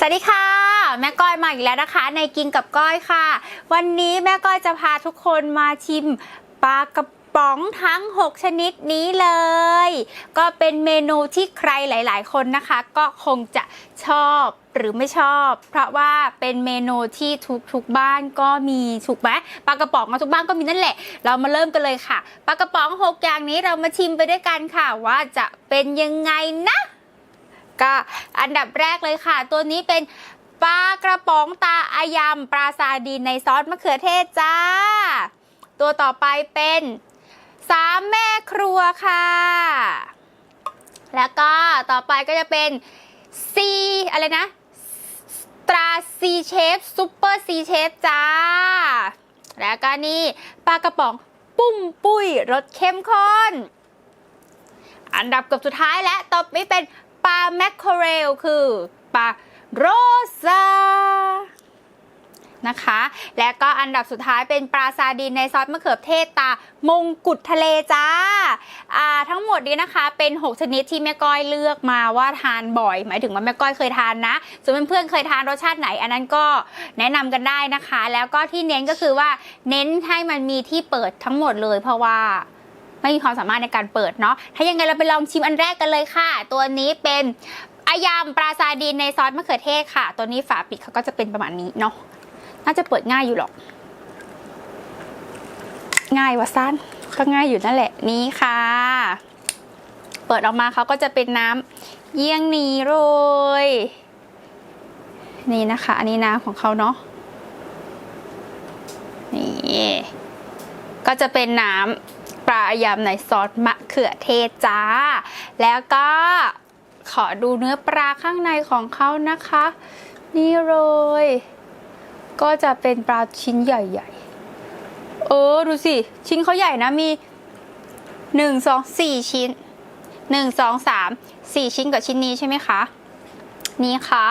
สวัสดีค่ะ แม่ก้อยมาอีกแล้วนะคะ ในกินกับก้อยค่ะ วันนี้แม่ก้อยจะพาทุกคนมาชิมปลากระป๋องทั้ง 6 ชนิดนี้เลย ก็เป็นเมนูที่ใครหลาย ๆ คนนะคะ ก็คงจะชอบหรือไม่ชอบ เพราะว่าเป็นเมนูที่ทุกทุกบ้านก็มีถูกไหมปลากระป๋องทุกบ้านก็มีนั่นแหละ เรามาเริ่มกันเลยค่ะปลากระป๋อง 6 อย่างนี้เรามาชิมไปด้วยกันค่ะ ว่าจะเป็นยังไงนะ ก็อันดับแรกเลยค่ะ ตัวนี้เป็นปลากระป๋องตาอายำปลาซาดีนในซอสมะเขือเทศจ้า ตัวต่อไปเป็นสามแม่ครัวค่ะ แล้วก็ต่อไปก็จะเป็นซีอะไรนะตราซีเชฟซูเปอร์ซีเชฟจ้า แล้วก็นี่ปลากระป๋องปุ้มปุ้ยรสเข้มข้น อันดับเกือบสุดท้ายและต่อไปเป็น ลาแมคเคอเรลคือปลาโรซานะคะ และก็อันดับสุดท้ายเป็นปลาซาดีนในซอสมะเขือเทศตามงกุฎทะเลจ้าอ่า ทั้งหมดนี้นะคะเป็น 6 ชนิดที่แม่ก้อยเลือกมาว่าทานบ่อย หมายถึงว่าแม่ก้อยเคยทานนะส่วนเพื่อนๆเคยทานรสชาติไหน อันนั้นก็แนะนำกันได้นะคะ แล้วก็ที่เน้นก็คือว่าเน้นให้มันมีที่เปิดทั้งหมดเลยเพราะว่า ไม่มีความสามารถในการเปิดเนาะถ้ายังไงเราไปลองชิมอันแรกกันเลยค่ะ ตัวนี้เป็นอายามปลาซาดีนในซอสมะเขือเทศค่ะ ตัวนี้ฝาปิดเขาก็จะเป็นประมาณนี้เนาะน่าจะเปิดง่ายอยู่หรอก ง่ายวะสั้นก็ง่ายอยู่นั่นแหละนี่ค่ะ เปิดออกมาเขาก็จะเป็นน้ำเยี่ยงนี้เลยนี่นะคะ อันนี้น้ำของเขาเนาะนี่ก็จะเป็นน้ำ ปลายำในซอสมะเขือเทศจ้า แล้วก็ขอดูเนื้อปลาข้างในของเขานะคะ นี่เลย ก็จะเป็นปลาชิ้นใหญ่ๆ เออ ดูสิ ชิ้นเขาใหญ่นะมีหนึ่งสองสี่ชิ้นหนึ่งสองสามสี่ชิ้นกับชิ้นนี้ใช่ไหมคะ นี่ค่ะ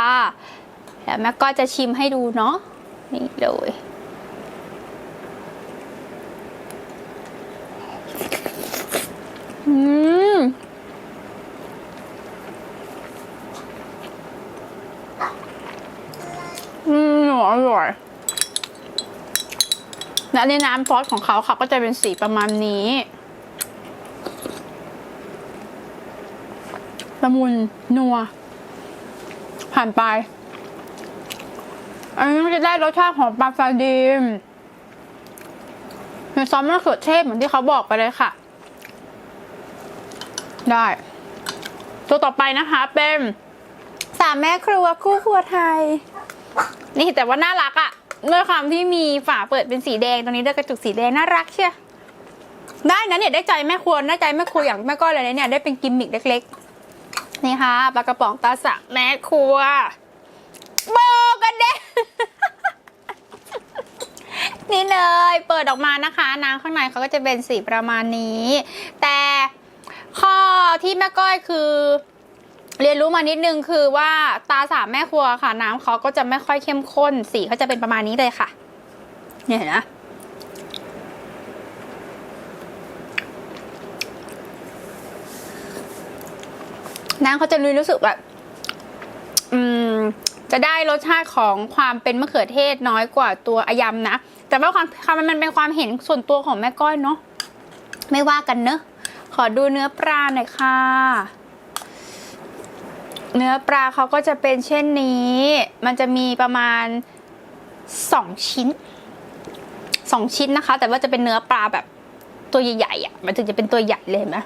แล้วแม่ก็จะชิมให้ดูเนาะนี่เลย อืมอืมอร่อยและในน้ำซอสของเขาค่ะก็จะเป็นสีประมาณนี้ละมุนนัว ผ่านไป อันนี้จะได้รสชาติของปลาซาดีนในซอสมะเขือเทศเหมือนที่เขาบอกไปเลยค่ะ ได้ ตัวต่อไปนะคะ เป็นสามแม่ครัวคู่ครัวไทย นี่แต่ว่าน่ารักอะ่ะด้วยความที่มีฝาเปิดเป็นสีแดงตรงนี้ด้วยกระจุกสีแดงน่ารักเชียได้นะเนี่ยได้ใจแม่ครัวได้ใจแม่ครัวอย่างแม่ก้อยเลยนะเนี่ยได้เป็นกิมมิกเล็กๆนี่ค่ะปลากระป๋องตาสักแม่ครัวโบกันเด้นี่เลย เปิดออกมานะคะ น้ำข้างในเขาก็จะเป็นสีประมาณนี้ แต่ ที่แม่ก้อยคือ เรียนรู้มานิดนึงคือว่าตาสามแม่ครัวค่ะ น้ำเขาก็จะไม่ค่อยเข้มข้น สีเขาจะเป็นประมาณนี้เลยค่ะ เนี่ยเห็นนะน้ำเขาจะรู้สึกแบบอืม จะได้รสชาติของความเป็นมะเขือเทศน้อยกว่าตัวอายำนะ แต่ว่าความความมันเป็นความเห็นส่วนตัวของแม่ก้อยเนาะไม่ว่ากันเนอะ ขอดูเนื้อปลาหน่อยค่ะ เนื้อปลาเขาก็จะเป็นเช่นนี้ มันจะมีประมาณสองชิ้นสองชิ้นนะคะ แต่ว่าจะเป็นเนื้อปลาแบบตัวใหญ่ๆอะ มันถึงจะเป็นตัวใหญ่เลยเห็นไหม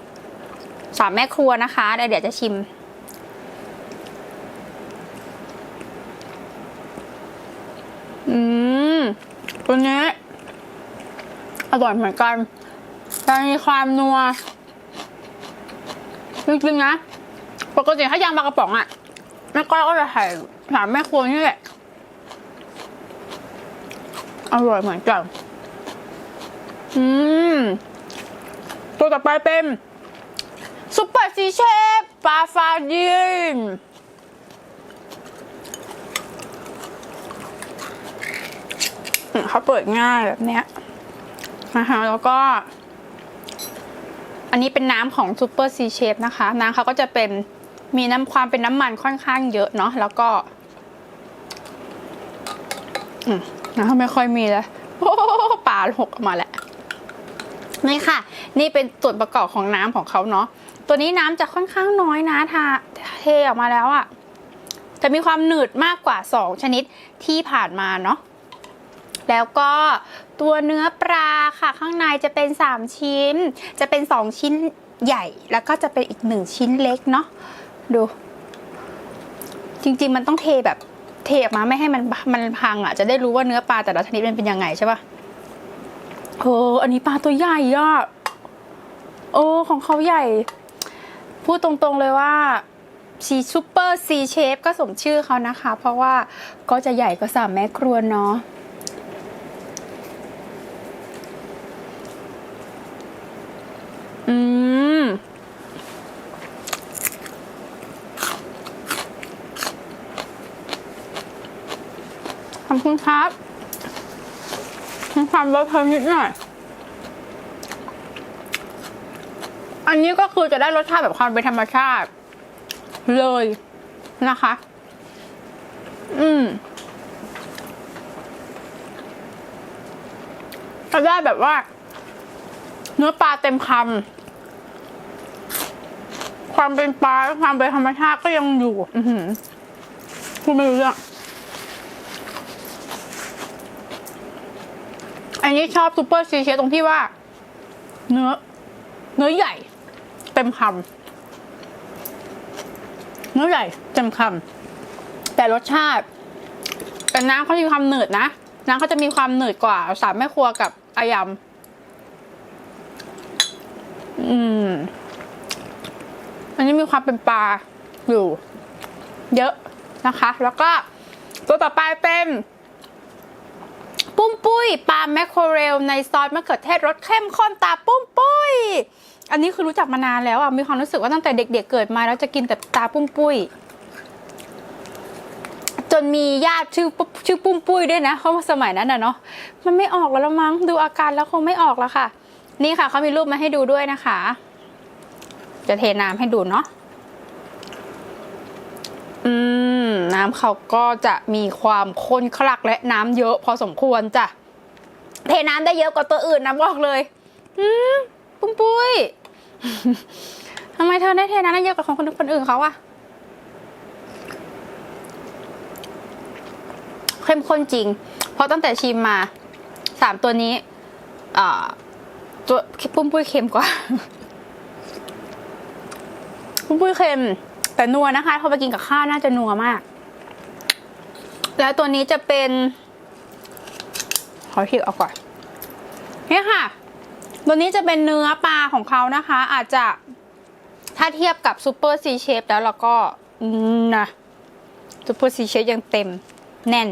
สามแม่ครัวนะคะเดี๋ยวเดี๋ยวจะชิม อืม ตัวนี้อร่อยเหมือนกันแต่มีความนัว จริงๆนะ ปกติถ้ายำปลากระป๋องอะแม่ก้อยก็จะใส่ถามแม่ครัวนี่แหละ อร่อยเหมือนกัน อืม ตัวต่อไปเป็นซุปเปอร์ซีเชฟปลาฟาดินเขาเปิดง่ายแบบเนี้ยนะคะแล้วก็ อันนี้เป็นน้ำของซูเปอร์ซีเชฟนะคะ น้ำเขาก็จะเป็นมีน้ำความเป็นน้ำมันค่อนข้างเยอะเนาะแล้วก็น้ำไม่ค่อยมีแล้วโอ้ปลาหกออกมาแล้วนี่ค่ะ นี่เป็นส่วนประกอบของน้ำของเขาเนาะตัวนี้น้ำจะค่อนข้างน้อยนะทาเทออกมาแล้วอะ่ะจะมีความหนืดมากกว่า 2 ชนิดที่ผ่านมาเนาะแล้วก็ ตัวเนื้อปลาค่ะ ข้างในจะเป็น 3 ชิ้น จะเป็น 2 ชิ้นใหญ่ แล้วก็จะเป็นอีก 1 ชิ้นเล็กเนาะดู จริงๆ มันต้องเทแบบเทออกมาไม่ให้มันมันพังอะ่ะ จะได้รู้ว่าเนื้อปลาแต่ละชนิดมันเป็นยังไงใช่ปะโอ้อันนี้ปลาตัวใหญ่อะโอ้ของเขาใหญ่ พูดตรงๆเลยว่าชีซูเปอร์ซีเชฟก็สมชื่อเขานะคะ เพราะว่าก็จะใหญ่กว่าสามแม่ครัวเนาะ อบคุณครับมีความรสเพิ่มนิดหน่อย อันนี้ก็คือจะได้รสชาติแบบความเป็นธรรมชาติ เลยนะคะ อืมจะได้แบบว่า เนื้อปลาเต็มคำความเป็นปลาความเป็นธรรมชาติก็ยังอยู่ อือหือพูดไม่รู้เรื่อง อันนี้ชอบซูเปอร์ซีเชฟตรงที่ว่า เนื้อ เนื้อใหญ่ เต็มคำเนื้อใหญ่เต็มคำแต่รสชาติแต่น้ำเขามีความหนืดนะน้ำเขาจะมีความหนืดกว่า สามแม่ครัวกับอายำอืม อันนี้มีความเป็นปลาอยู่ เยอะนะคะ แล้วก็ตัวต่อไปเป็น ปุ้มปุ้ยปลาแมคโครเรลในซอสมะเขือเทศรสเข้มข้นตาปุ้มปุ้ย อันนี้คือรู้จักมานานแล้วอะมีความรู้สึกว่าตั้งแต่เด็กๆเกิดมาแล้วจะกินแต่ตาปุ้มปุ้ย จนมีญาติชื่อชื่อปุ้มปุ้ยด้วยนะเพราะว่าสมัยนั้นน่ะเนาะมันไม่ออกแล้วละมั้งดูอาการแล้วคงไม่ออกแล้วค่ะ นี่ค่ะเขามีรูปมาให้ดูด้วยนะคะ จะเทน้ำให้ดูเนาะ อืม น้ำเขาก็จะมีความข้นคลักและน้ำเยอะพอสมควรจ้ะ เทน้ำได้เยอะกว่าตัวอื่นนะบอกเลยอืมปุ้มปุ้ยทำไมเธอได้เทน้ำได้เยอะกว่าของคนคนอื่นเขาอะเข้มข้นจริง เพราะตั้งแต่ชิมมาสามตัวนี้อ่าตัวปุ้มปุ้ยเค็มกว่า ปุ้มปุ้ยเค็มแต่นัวนะคะ พอไปกินกับข้าวน่าจะนัวมาก แล้วตัวนี้จะเป็น ขอฉีกออกก่อนเนี่ยค่ะ ตัวนี้จะเป็นเนื้อปลาของเขานะคะ อาจจะถ้าเทียบกับซูเปอร์ซีเชฟแล้วเราก็นะซูเปอร์ซีเชฟยังเต็มแน่น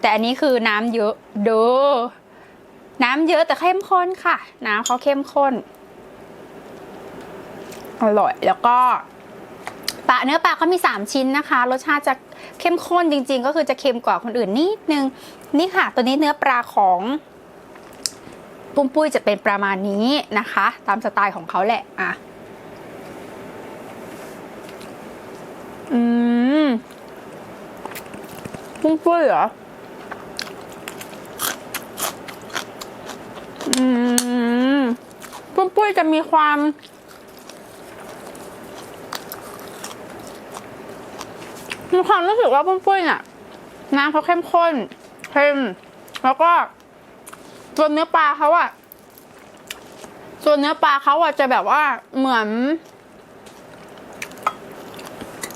แต่อันนี้คือน้ำเยอะเด้อน้ำเยอะแต่เข้มข้นค่ะ น้ำเขาเข้มข้น อร่อยแล้วก็ ปลาเนื้อปลาเขามี 3 ชิ้นนะคะ รสชาติจะเข้มข้นจริง ๆ ก็คือจะเค็มกว่าคนอื่นนิดนึง นี่ค่ะ ตัวนี้เนื้อปลาของปุ้มปุ้ยจะเป็นประมาณนี้นะคะ ตามสไตล์ของเขาแหละอะอืมปุ้มปุ้ยเหรออืมปุ้มปุ้ยจะมีความ มีความรู้สึกว่าปุ้มปุ้ยเนี่ยน้ำเขาเข้มข้นเค็มแล้วก็ตัวเนื้อปลาเขาอะตัวนเนื้อปลาเขาอะจะแบบว่าเหมือน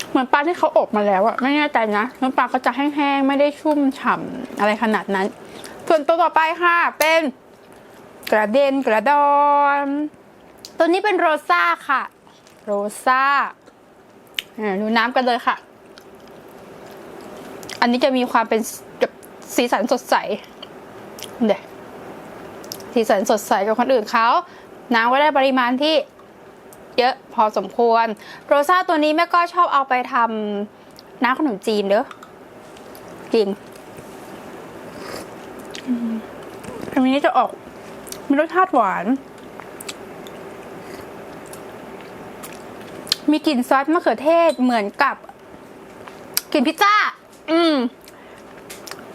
เหมือนปลาที่เขาอบมาแล้วอะไม่แน่ใจนะเนื้อปลาก็จะแห้งๆไม่ได้ชุ่มฉ่ำอะไรขนาดนั้น ส่วนตัวต่อไปค่ะ เป็นกระเด็นกระดอนตัวนี้เป็นโรซ่าค่ะ โรซ่าอ่าดูน้ำกันเลยค่ะ อันนี้จะมีความเป็นแบบสีสันสดใสเดี๋ยวสีสันสดใสกว่าคนอื่นเขาน้ำก็ได้ปริมาณที่เยอะพอสมควร โรซ่าตัวนี้แม่ก็ชอบเอาไปทำน้ำขนมจีนเด้อจริงอันนี้จะออกมีรสชาติหวาน มีกลิ่นซอสมะเขือเทศเหมือนกับกลิ่นพิซซ่า อืม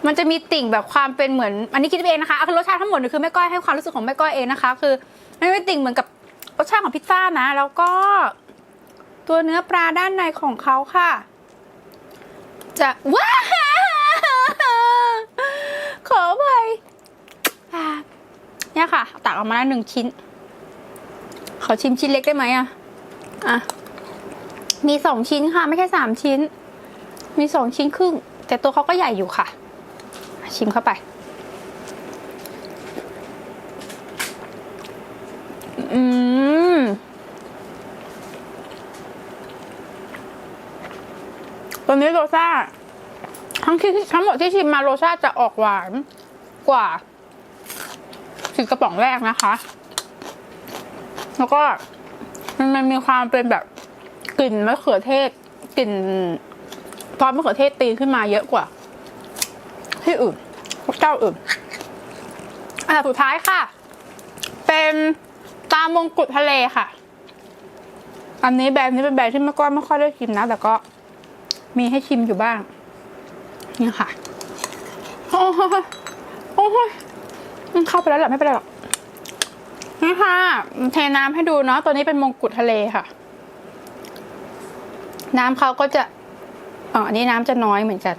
มันจะมีติ่งแบบความเป็นเหมือน อันนี้คิดเองนะคะคือรสชาติทั้งหมดคือแม่ก้อยให้ความรู้สึกของแม่ก้อยเองนะคะ คือมันเป็นติ่งเหมือนกับรสชาติของพิซซ่านะ แล้วก็ ตัวเนื้อปลาด้านในของเขาค่ะ จะว้าขอไปเนี่ยค่ะ ตักออกมาแล้วหนึ่งชิ้น ขอชิมชิ้นเล็กได้ไหมอะอะมีสองชิ้นค่ะ ไม่ใช่สามชิ้น มีสองชิ้นครึ่ง แต่ตัวเขาก็ใหญ่อยู่ค่ะ ชิมเข้าไป อืมตัวนี้โรซ่าทั้งที่ทั้งหมดที่ชิมมาโรซ่าจะออกหวานกว่าสิกระป๋องแรกนะคะ แล้วก็มันมันมีความเป็นแบบกลิ่นมะเขือเทศกลิ่น ซอสมะเขือเทศตีขึ้นมาเยอะกว่า ที่อื่นเจ้าอื่นอันดับสุดท้ายค่ะ เป็นตามงกุฎทะเลค่ะ อันนี้แบรนด์นี้เป็นแบรนด์ที่ไม่ก้อยไม่ค่อยได้ชิมนะ แต่ก็มีให้ชิมอยู่บ้าง นี่ค่ะ โอ้ยโอ้ยมันเข้าไปแล้วแหละไม่เป็นไรหรอก นี่ค่ะ เทน้ำให้ดูเนาะ ตัวนี้เป็นมงกุฎทะเลค่ะ น้ำเขาก็จะ อ๋ออันนี้น้ำจะน้อยเหมือนกัน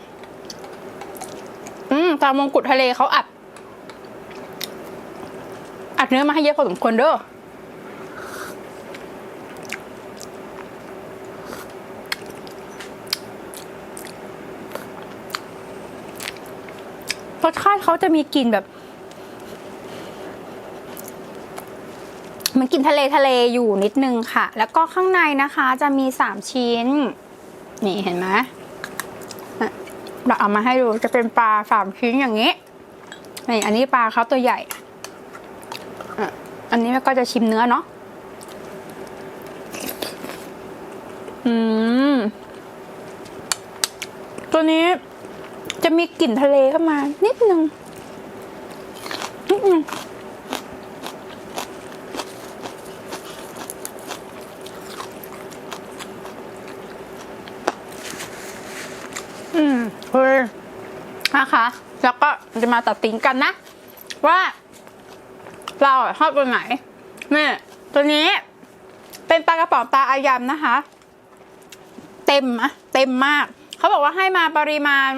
อืมตามมงกุฎทะเลเขาอัด อัดเนื้อมาให้เยอะพอสมควรเด้อรสชาติเขาจะมีกลิ่นแบบ มันกลิ่นทะเลทะเลอยู่นิดนึงค่ะ แล้วก็ข้างในนะคะจะมีสามชิ้น นี่เห็นไหม เอามาให้ดูจะเป็นปลาสามชิ้นอย่างนี้นี่อันนี้ปลาเขาตัวใหญ่อันนี้ก็จะชิมเนื้อเนาะอืมตัวนี้จะมีกลิ่นทะเลเข้ามา นิดนึงนิดนึงอืม เฮ้ยนะคะ แล้วก็จะมาตัดสินกันนะ ว่า เราชอบตัวไหนนี่ตัวนี้ เป็นปลากระป๋องตาอายำนะคะ เต็มอะเต็มมาก เขาบอกว่าให้มาปริมาณ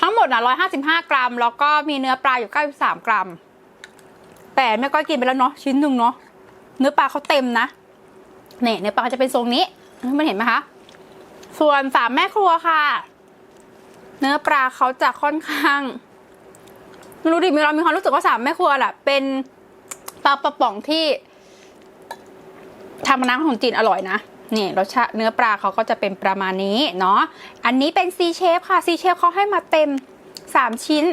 ทั้งหมดนะ155กรัม แล้วก็มีเนื้อปลาอยู่93กรัม แต่แม่ก็กินไปแล้วเนาะชิ้นหนึ่งเนาะเนื้อปลาเขาเต็มนะเนี่ยเนื้อปลาจะเป็นทรงนี้มันเห็นไหมคะ ส่วนสามแม่ครัวค่ะ เนื้อปลาเขาจะค่อนข้างรู้ดิมีเรามีความรู้สึกว่าสามแม่ครัวแหละเป็นปลากระป๋องที่ทำมาน้ำขนมจีนอร่อยนะนี่รสชาติเนื้อปลาเขาก็จะเป็นประมาณนี้เนาะอันนี้เป็นซีเชฟค่ะซีเชฟเขาให้มาเต็ม 3 ชิ้น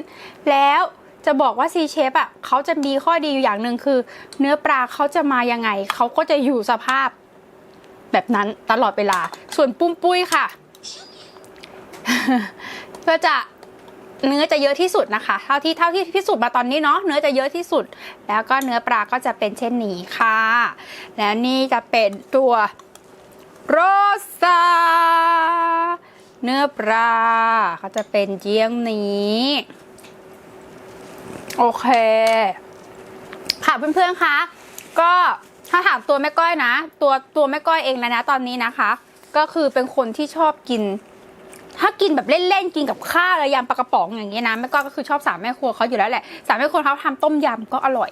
แล้วจะบอกว่าซีเชฟอะเขาจะมีข้อดีอยู่อย่างหนึ่งคือ เนื้อปลาเขาจะมายังไงเขาก็จะอยู่สภาพ แบบนั้นตลอดเวลา ส่วนปุ้มปุ้ยค่ะ ก็จะเนื้อจะเยอะที่สุดนะคะ เท่าที่เท่าที่พิสูจน์มาตอนนี้เนาะเนื้อจะเยอะที่สุด แล้วก็เนื้อปลาก็จะเป็นเช่นนี้ค่ะ แล้วนี่จะเป็นตัวโรซาเนื้อปลาเขาจะเป็นเจียงนี้ โอเค ค่ะเพื่อนๆคะก็ถ้าถามตัวแม่ก้อยนะ ตัวตัวแม่ก้อยเองนะนะตอนนี้นะคะ ก็คือเป็นคนที่ชอบกิน ถ้ากินแบบเล่นๆกินกับข้าวระยำปลากระป๋องอย่างเงี้ยนะแม่ก้อยก็คือชอบสามแม่ครัวเขาอยู่แล้วแหละสามแม่ครัวเขาทำต้มยำก็อร่อย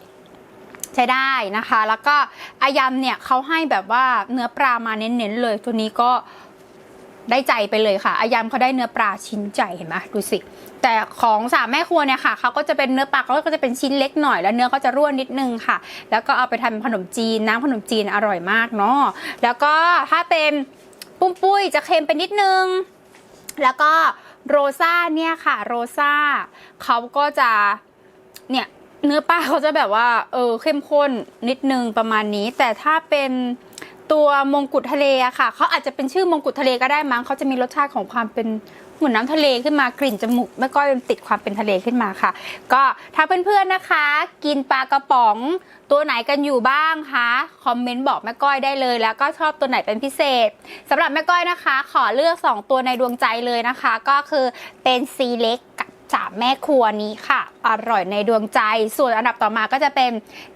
ใช้ได้นะคะ แล้วก็อายำเนี่ยเขาให้แบบว่าเนื้อปลามาเน้นๆเลย ตัวนี้ก็ได้ใจไปเลยค่ะอายำเขาได้เนื้อปลาชิ้นใหญ่เห็นไหมดูสิ แต่ของสามแม่ครัวเนี่ยค่ะเขาก็จะเป็นเนื้อปลาเขาก็จะเป็นชิ้นเล็กหน่อย แล้วเนื้อเขาจะร่วนนิดนึงค่ะ แล้วก็เอาไปทำขนมจีนน้ำขนมจีนอร่อยมากเนาะแล้วก็ถ้าเป็นปุ้มปุ้ยจะเค็มไปนิดนึง แล้วก็โรซ่าเนี่ยค่ะโรซ่าเขาก็จะเนี่ยเนื้อปลาเขาจะแบบว่าเออเข้มข้นนิดนึงประมาณนี้ แต่ถ้าเป็นตัวมงกุฎทะเลอะค่ะเขาอาจจะเป็นชื่อมงกุฎทะเลก็ได้มั้งเขาจะมีรสชาติของความเป็น เหมือนน้ำทะเลขึ้นมากลิ่นจมูกแม่ก้อยติดความเป็นทะเลขึ้นมาค่ะ ก็ถ้าเพื่อนๆนะคะ กินปลากระป๋องตัวไหนกันอยู่บ้างคะคอมเมนต์บอกแม่ก้อยได้เลย แล้วก็ชอบตัวไหนเป็นพิเศษสำหรับแม่ก้อยนะคะ ขอเลือก 2 ตัวในดวงใจเลยนะคะ ก็คือเป็นซีเล็กกับ สาแม่ครัวนี้ค่ะ อร่อยในดวงใจ ส่วนอันดับต่อมาก็จะเป็น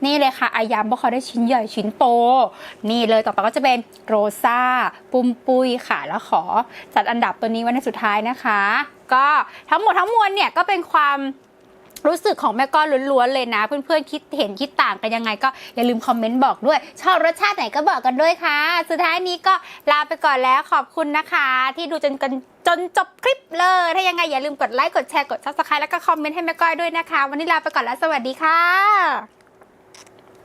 นี่เลยค่ะอายำเพราะเขาได้ชิ้นใหญ่ชิ้นโต นี่เลยต่อไปก็จะเป็นโรซาปุ้มปุ้ยค่ะ แล้วขอจัดอันดับตัวนี้ไว้ในสุดท้ายนะคะ ก็ทั้งหมดทั้งมวลเนี่ยก็เป็นความ รู้สึกของแม่ก้อนล้วนๆเลยนะ เพื่อนๆคิดเห็นคิดต่างกันยังไงก็อย่าลืมคอมเมนต์บอกด้วย ชอบรสชาติไหนก็บอกกันด้วยค่ะ สุดท้ายนี้ก็ลาไปก่อนแล้วขอบคุณนะคะ ที่ดูจนกันจนจบคลิปเลย ถ้ายังไงอย่าลืมกดไลค์กดแชร์กด subscribe แล้วก็คอมเมนต์ให้แม่ก้อยด้วยนะคะ วันนี้ลาไปก่อนแล้วสวัสดีค่ะ